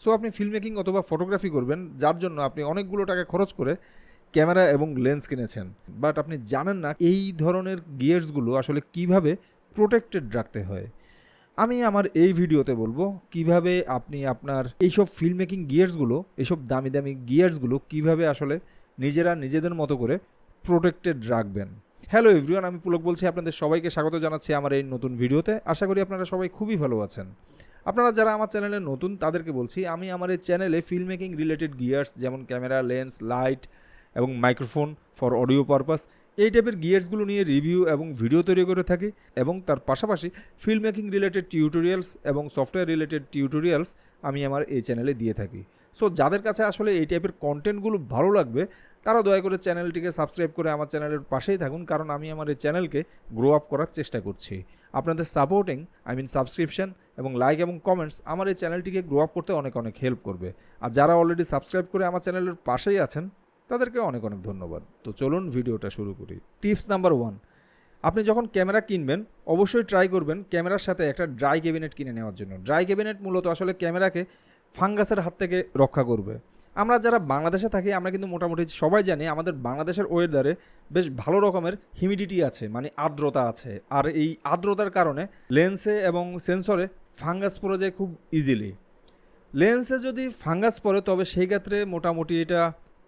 So আপনি film making অথবা photography করবেন, যার জন্য আপনি অনেকগুলো টাকা খরচ করে ক্যামেরা এবং লেন্স কিনেছেন। বাট আপনি জানেন না এই ধরনের গিয়ার্সগুলো আসলে কীভাবে প্রোটেক্টেড রাখতে হয়। আমি আমার এই ভিডিওতে বলব, কীভাবে আপনি আপনার এইসব ফিল্ম মেকিং গিয়ার্সগুলো এইসব দামি দামি গিয়ার্সগুলো কীভাবে আসলে নিজেরা নিজেদের মতো করে প্রোটেক্টেড রাখবেন। হ্যালো এভরিওয়ান আমি পুলক বলছি, আপনাদের সবাইকে স্বাগত জানাচ্ছি আমার এই নতুন ভিডিওতে। আশা করি আপনারা সবাই খুবই ভালো আছেন। আপনারা যারা আমার চ্যানেলে নতুন, তাদেরকে বলছি, আমি আমার এই চ্যানেলে ফিল্ম মেকিং রিলেটেড গিয়ার্স যেমন ক্যামেরা লেন্স লাইট এবং মাইক্রোফোন ফর অডিও পারপাস এই টাইপের গিয়ার্সগুলো নিয়ে রিভিউ এবং ভিডিও তৈরি করে থাকি এবং তার পাশাপাশি ফিল্ম মেকিং রিলেটেড টিউটোরিয়ালস এবং সফটওয়্যার রিলেটেড টিউটোরিয়ালস আমি আমার এই চ্যানেলে দিয়ে থাকি। সো যাদের কাছে আসলে এই টাইপের কন্টেন্টগুলো ভালো লাগবে, তারা দয়া করে চ্যানেলটিকে সাবস্ক্রাইব করে আমার চ্যানেলের পাশেই থাকুন, কারণ আমি আমার এই চ্যানেলকে গ্রো আপ করার চেষ্টা করছি। আপনাদের সাপোর্টিং আই মিন সাবস্ক্রিপশন এবং লাইক এবং কমেন্টস আমার এই চ্যানেলটিকে গ্রো আপ করতে অনেক অনেক হেল্প করবে। আর যারা অলরেডি সাবস্ক্রাইব করে আমার চ্যানেলের পাশেই আছেন, তাদেরকে অনেক অনেক ধন্যবাদ। তো চলুন ভিডিওটা শুরু করি। টিপস নাম্বার ওয়ান আপনি যখন ক্যামেরা কিনবেন, অবশ্যই ট্রাই করবেন ক্যামেরার সাথে একটা ড্রাই ক্যাবিনেট কিনে নেওয়ার জন্য। ড্রাই ক্যাবিনেট মূলত আসলে ক্যামেরাকে ফাঙ্গাসের হাত থেকে রক্ষা করবে। আমরা যারা বাংলাদেশে থাকি, আমরা কিন্তু মোটামুটি সবাই জানি আমাদের বাংলাদেশের ওয়েদারে বেশ ভালো রকমের হিউমিডিটি আছে মানে আর্দ্রতা আছে। আর এই আর্দ্রতার কারণে লেন্সে এবং সেন্সরে ফাঙ্গাস পড়ে যায় খুব ইজিলি লেন্সে যদি ফাঙ্গাস পড়ে, তবে সেই ক্ষেত্রে মোটামুটি এটা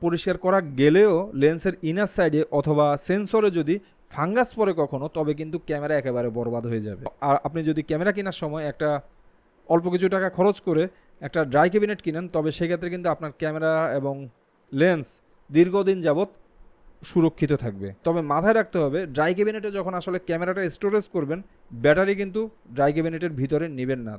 পরিষ্কার করা গেলেও লেন্সের ইনার সাইডে অথবা সেন্সরে যদি ফাঙ্গাস পড়ে কখনো, তবে কিন্তু ক্যামেরা একেবারে বরবাদ হয়ে যাবে। আর আপনি যদি ক্যামেরা কেনার সময় একটা অল্প কিছু টাকা খরচ করে একটা ড্রাই ক্যাবিনেট কিনেন, তবে সেক্ষেত্রে কিন্তু আপনার ক্যামেরা এবং লেন্স দীর্ঘদিন যাবৎ সুরক্ষিত থাকবে। তবে মাথায় রাখতে হবে, ড্রাই ক্যাবিনেটে যখন আসলে ক্যামেরাটা স্টোরেজ করবেন, ব্যাটারি কিন্তু ড্রাই ক্যাবিনেটের ভিতরে নেবেন না।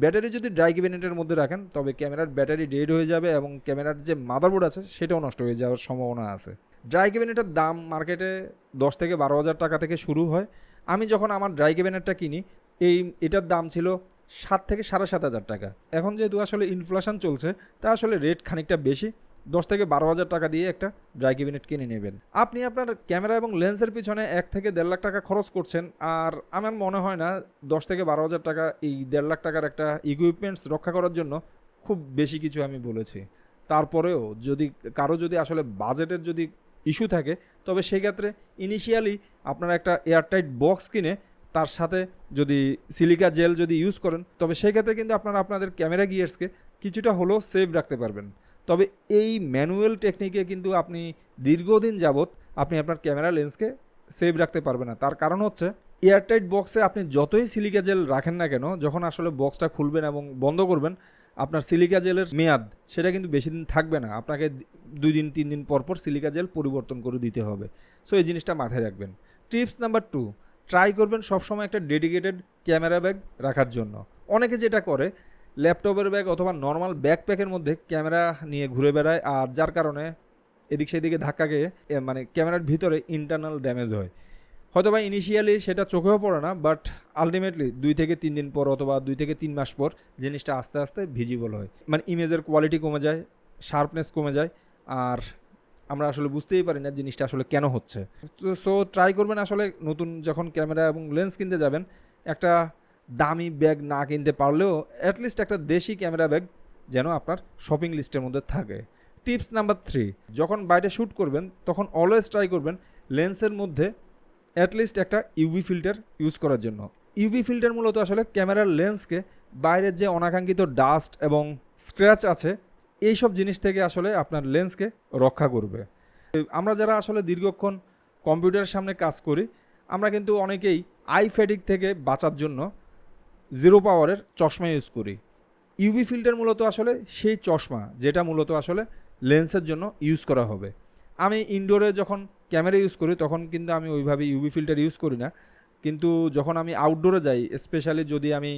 ব্যাটারি যদি ড্রাই ক্যাবিনেটের মধ্যে রাখেন, তবে ক্যামেরার ব্যাটারি ডেড হয়ে যাবে এবং ক্যামেরার যে মাদারবোর্ড আছে, সেটাও নষ্ট হয়ে যাওয়ার সম্ভাবনা আছে। ড্রাই ক্যাবিনেটের দাম মার্কেটে দশ থেকে বারো হাজার টাকা থেকে শুরু হয়। আমি যখন আমার ড্রাই ক্যাবিনেটটা কিনি, এই, এটার দাম ছিল সাত থেকে সাড়ে সাত হাজার টাকা। এখন যেহেতু আসলে ইনফ্লেশন চলছে, তা আসলে রেট খানিকটা বেশি। দশ থেকে বারো হাজার টাকা দিয়ে একটা ড্রাই ক্যাবিনেট কিনে নেবেন। আপনি আপনার ক্যামেরা এবং লেন্সের পিছনে এক থেকে দেড় লাখ টাকা খরচ করছেন, আর আমার মনে হয় না দশ থেকে বারো হাজার টাকা এই দেড় লাখ টাকার একটা ইকুইপমেন্টস রক্ষা করার জন্য খুব বেশি কিছু আমি বলেছি। তারপরেও যদি কারও যদি আসলে বাজেটের যদি ইস্যু থাকে, তবে সেই ক্ষেত্রে ইনিশিয়ালি আপনারা একটা এয়ারটাইট বক্স কিনে তার সাথে যদি সিলিকা জেল যদি ইউজ করেন, তবে সেই ক্ষেত্রে কিন্তু আপনারা আপনাদের ক্যামেরা গিয়ার্সকে কিছুটা হলেও সেভ রাখতে পারবেন। তবে এই ম্যানুয়াল টেকনিকে কিন্তু আপনি দীর্ঘদিন যাবৎ আপনি আপনার ক্যামেরা লেন্সকে সেভ রাখতে পারবেন না। তার কারণ হচ্ছে এয়ারটাইট বক্সে আপনি যতই সিলিকা জেল রাখেন না কেন, যখন আসলে বক্সটা খুলবেন এবং বন্ধ করবেন, আপনার সিলিকা জেলের মেয়াদ সেটা কিন্তু বেশি দিন থাকবে না। আপনাকে দুই দিন, তিন দিন পর পর সিলিকা জেল পরিবর্তন করে দিতে হবে। সো এই জিনিসটা মাথায় রাখবেন। টিপস নাম্বার টু ট্রাই করবেন সবসময় একটা ডেডিকেটেড ক্যামেরা ব্যাগ রাখার জন্য। অনেকে যেটা করে ল্যাপটপের ব্যাগ অথবা নর্মাল ব্যাকপ্যাকের মধ্যে ক্যামেরা নিয়ে ঘুরে বেড়ায়, আর যার কারণে এদিক সেদিকে ধাক্কা খেয়ে মানে ক্যামেরার ভিতরে ইন্টারনাল ড্যামেজ হয়। হয়তো বা ইনিশিয়ালি সেটা চোখেও পড়ে না বাট আলটিমেটলি দুই থেকে তিন দিন পর অথবা দুই থেকে তিন মাস পর জিনিসটা আস্তে আস্তে ভিজিবল হয়। মানে ইমেজের কোয়ালিটি কমে যায় শার্পনেস কমে যায়, আর আমরা আসলে বুঝতেই পারি না জিনিসটা আসলে কেন হচ্ছে। সো ট্রাই করবেন আসলে নতুন যখন ক্যামেরা এবং লেন্স কিনতে যাবেন, একটা দামি ব্যাগ না কিনতে পারলেও অ্যাটলিস্ট একটা দেশি ক্যামেরা ব্যাগ যেন আপনার শপিং লিস্টের মধ্যে থাকে। টিপস নাম্বার থ্রি যখন বাইরে শ্যুট করবেন, তখন অলওয়েজ ট্রাই করবেন লেন্সের মধ্যে অ্যাটলিস্ট একটা ইউভি ফিল্টার ইউজ করার জন্য। ইউভি ফিল্টার মূলত আসলে ক্যামেরার লেন্সকে বাইরের যে অনাকাঙ্ক্ষিত ডাস্ট এবং স্ক্র্যাচ আছে এই সব জিনিস থেকে আসলে আপনার লেন্সকে রক্ষা করবে। আমরা যারা আসলে দীর্ঘক্ষণ কম্পিউটারের সামনে কাজ করি, আমরা কিন্তু অনেকেই আই ফ্যাটিক থেকে বাঁচার জন্য জিরো পাওয়ারের চশমা ইউজ করি। ইউভি ফিল্টার মূলত আসলে সেই চশমা, যেটা মূলত আসলে লেন্সের জন্য ইউজ করা হবে। আমি ইনডোরে যখন ক্যামেরা ইউজ করি, তখন কিন্তু আমি ওইভাবে ইউভি ফিল্টার ইউজ করি না। কিন্তু যখন আমি আউটডোরে যাই স্পেশালি যদি আমি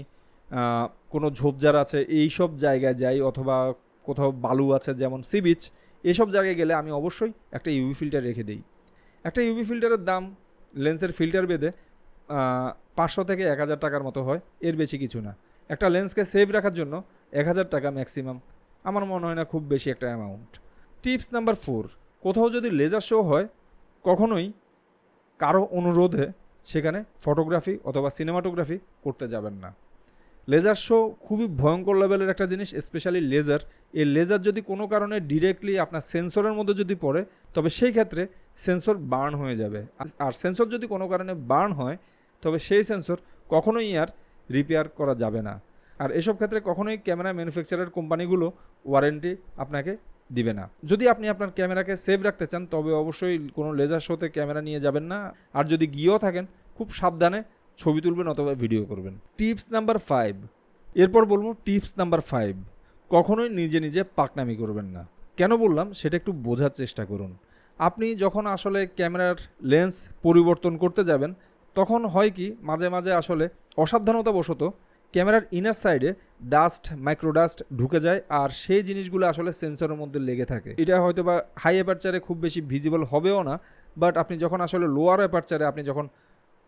কোনো ঝোপঝাড় আছে এই সব জায়গায় যাই অথবা কোথাও বালু আছে, যেমন সি বিচ এসব জায়গায় গেলে আমি অবশ্যই একটা ইউভি ফিল্টার রেখে দিই। একটা ইউভি ফিল্টারের দাম লেন্সের ফিল্টার বেঁধে পাঁচশো থেকে এক হাজার টাকার মতো হয়, এর বেশি কিছু না। একটা লেন্সকে সেভ রাখার জন্য এক হাজার টাকা ম্যাক্সিমাম আমার মনে হয় না খুব বেশি একটা অ্যামাউন্ট টিপস নাম্বার ফোর কোথাও যদি লেজার শো হয়, কখনোই কারও অনুরোধে সেখানে ফটোগ্রাফি অথবা সিনেমাটোগ্রাফি করতে যাবেন না। লেজার শো খুবই ভয়ঙ্কর লেভেলের একটা জিনিস স্পেশালি লেজার এই লেজার যদি কোনো কারণে ডিরেক্টলি আপনার সেন্সরের মধ্যে যদি পড়ে, তবে সেই ক্ষেত্রে সেন্সর বার্ন হয়ে যাবে। আর সেন্সর যদি কোনো কারণে বার্ন হয়, তবে সেই সেন্সর কখনোই আর রিপেয়ার করা যাবে না। আর এসব ক্ষেত্রে কখনোই ক্যামেরা ম্যানুফ্যাকচারার কোম্পানিগুলো ওয়ারেন্টি আপনাকে দিবে না। যদি আপনি আপনার ক্যামেরাকে সেভ রাখতে চান, তবে অবশ্যই কোনো লেজার শোতে ক্যামেরা নিয়ে যাবেন না। আর যদি গিয়েও থাকেন, খুব সাবধানে ছবি তুলবেন অথবা ভিডিও করবেন। টিপস নাম্বার ফাইভ এরপর বলব টিপস নাম্বার ফাইভ কখনোই নিজে নিজে পাকনামি করবেন না। কেন বললাম? সেটা একটু বোঝার চেষ্টা করুন। আপনি যখন আসলে ক্যামেরার লেন্স পরিবর্তন করতে যাবেন, তখন হয় কি, মাঝে মাঝে আসলে অসাবধানতাবশত ক্যামেরার ইনার সাইডে ডাস্ট মাইক্রোডাস্ট ঢুকে যায় আর সেই জিনিসগুলো আসলে সেন্সরের মধ্যে লেগে থাকে। এটা হয়তো বা হাই অ্যাপারচারে খুব বেশি ভিজিবল হবেও না বাট আপনি যখন আসলে লোয়ার অ্যাপারচারে আপনি যখন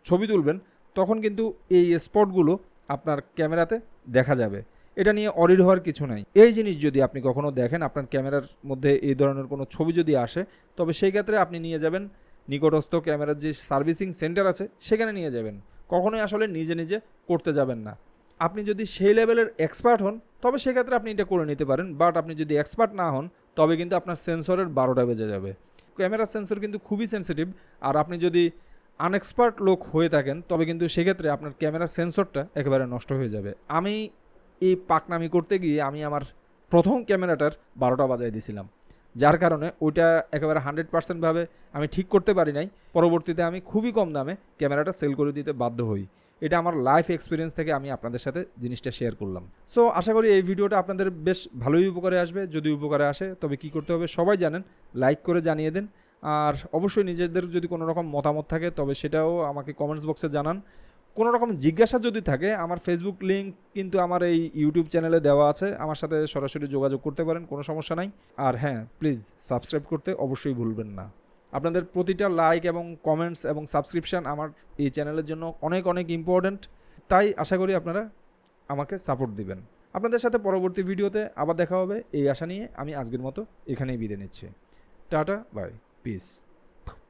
ছবি তুলবেন তখন কিন্তু এই স্পটগুলো আপনার ক্যামেরাতে দেখা যাবে। এটা নিয়ে অরিড হওয়ার কিছু নাই। এই জিনিস যদি আপনি কখনো দেখেন, আপনার ক্যামেরার মধ্যে এই ধরনের কোনো ছবি যদি আসে, তবে সেই ক্ষেত্রে আপনি নিয়ে যাবেন নিকটস্থ ক্যামেরার যে সার্ভিসিং সেন্টার আছে, সেখানে নিয়ে যাবেন। কখনোই আসলে নিজে নিজে করতে যাবেন না। আপনি যদি সেই লেভেলের এক্সপার্ট হন, তবে সেক্ষেত্রে আপনি এটা করে নিতে পারেন। বাট আপনি যদি এক্সপার্ট না হন, তবে কিন্তু আপনার সেন্সরের বারোটা বেজে যাবে। ক্যামেরার সেন্সর কিন্তু খুবই সেন্সিটিভ। আর আপনি যদি আনএক্সপার্ট লোক হয়ে থাকেন, তবে কিন্তু সেক্ষেত্রে আপনার ক্যামেরার সেন্সরটা একেবারে নষ্ট হয়ে যাবে। আমি এই পাকনামি করতে গিয়ে আমি আমার প্রথম ক্যামেরাটার বারোটা বাজায় দিয়েছিলাম যার কারণে ওইটা একেবারে হান্ড্রেড পার্সেন্টভাবে আমি ঠিক করতে পারি নাই। পরবর্তীতে আমি খুবই কম দামে ক্যামেরাটা সেল করে দিতে বাধ্য হই। এটা আমার লাইফ এক্সপিরিয়েন্স থেকে আমি আপনাদের সাথে জিনিসটা শেয়ার করলাম। সো আশা করি এই ভিডিওটা আপনাদের বেশ ভালোই উপকারে আসবে। যদি উপকারে আসে, তবে কি করতে হবে সবাই জানেন। লাইক করে জানিয়ে দেন। আর অবশ্যই নিজেদের যদি কোনো রকম মতামত থাকে, তবে সেটাও আমাকে কমেন্টস বক্সে জানান। কোনো রকম জিজ্ঞাসা যদি থাকে, আমার ফেসবুক লিঙ্ক কিন্তু আমার এই ইউটিউব চ্যানেলে দেওয়া আছে। আমার সাথে সরাসরি যোগাযোগ করতে পারেন, কোনো সমস্যা নাই। আর হ্যাঁ প্লিজ সাবস্ক্রাইব করতে অবশ্যই ভুলবেন না। আপনাদের প্রতিটা লাইক এবং কমেন্টস এবং সাবস্ক্রিপশান আমার এই চ্যানেলের জন্য অনেক অনেক ইম্পর্ট্যান্ট তাই আশা করি আপনারা আমাকে সাপোর্ট দিবেন। আপনাদের সাথে পরবর্তী ভিডিওতে আবার দেখা হবে। এই আশা নিয়ে আমি আজকের মতো এখানেই বিদায় নিচ্ছি। Tata bye peace.